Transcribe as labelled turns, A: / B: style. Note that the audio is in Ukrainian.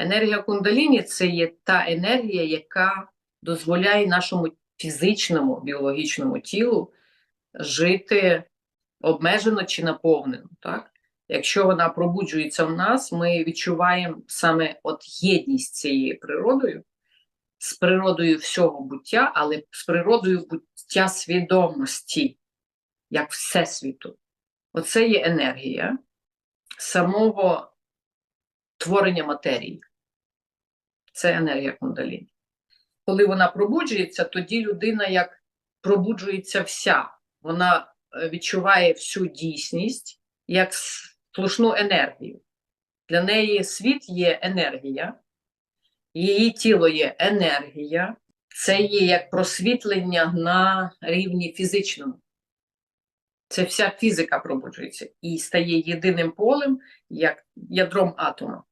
A: Енергія кундаліні це є та енергія, яка дозволяє нашому фізичному біологічному тілу жити обмежено чи наповнено. Так? Якщо вона пробуджується в нас, ми відчуваємо саме от єдність цією природою, з природою всього буття, але з природою буття свідомості, як Всесвіту. Оце є енергія самого творення матерії. Це енергія кундаліні. Коли вона пробуджується, тоді людина як пробуджується вся. Вона е, відчуває всю дійсність як слушну енергію. Для неї світ є енергія, її тіло є енергія, це є як просвітлення на рівні фізичному. Це вся фізика пробуджується і стає єдиним полем, як ядром атома.